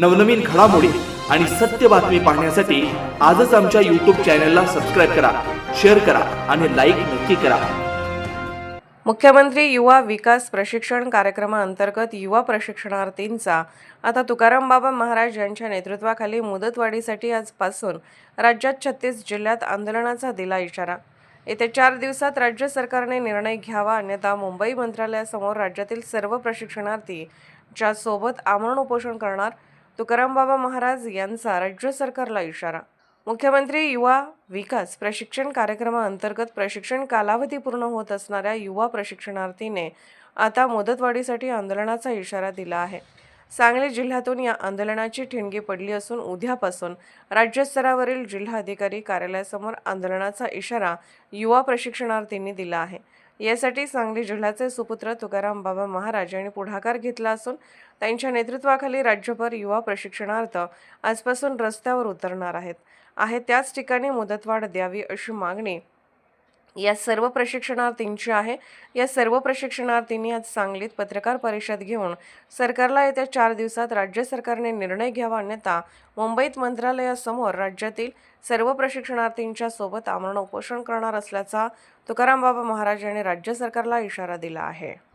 नवनवीन घडामोडी आणि सत्य बातमी पाहण्यासाठी आजच आमच्या यूट्यूब चॅनलला सबस्क्राईब करा शेअर करा आणि लाईक नक्की करा. मुख्यमंत्री युवा विकास प्रशिक्षण कार्यक्रमाअंतर्गत युवा प्रशिक्षणार्थींचा आता तुकाराम बाबा महाराज यांच्या नेतृत्वाखाली मुदतवाढीसाठी आजपासून राज्यात छत्तीस जिल्ह्यात आंदोलनाचा दिला इशारा. येत्या चार दिवसात राज्य सरकारने निर्णय घ्यावा अन्यथा मुंबई मंत्रालयासमोर राज्यातील सर्व प्रशिक्षणार्थी च्या सोबत आमरण उपोषण करणार तुकाराम बाबा महाराज यांचा राज्य सरकारला इशारा. मुख्यमंत्री युवा विकास प्रशिक्षण कार्यक्रमाअंतर्गत प्रशिक्षण कालावधी पूर्ण होत असणाऱ्या युवा प्रशिक्षणार्थीने आता मुदतवाढीसाठी आंदोलनाचा इशारा दिला आहे. सांगली जिल्ह्यातून या आंदोलनाची ठिणगी पडली असून उद्यापासून राज्यस्तरावरील जिल्हाधिकारी कार्यालयासमोर आंदोलनाचा इशारा युवा प्रशिक्षणार्थींनी दिला आहे. यासाठी सांगली जिल्ह्याचे सुपुत्र तुकाराम बाबा महाराज यांनी पुढाकार घेतला असून त्यांच्या नेतृत्वाखाली राज्यभर युवा प्रशिक्षणार्थ आजपासून रस्त्यावर उतरणार आहेत. आहे त्याच ठिकाणी मुदतवाढ द्यावी अशी मागणी या सर्व प्रशिक्षणार्थींची आहे. या सर्व प्रशिक्षणार्थींनी आज सांगलीत पत्रकार परिषद घेऊन सरकारला येत्या चार दिवसात राज्य सरकारने निर्णय घ्यावा अन्यथा मुंबईत मंत्रालयासमोर राज्यातील सर्व प्रशिक्षणार्थींच्या सोबत आमरण उपोषण करणार असल्याचा तुकाराम बाबा महाराज यांनी राज्य सरकारला इशारा दिला आहे.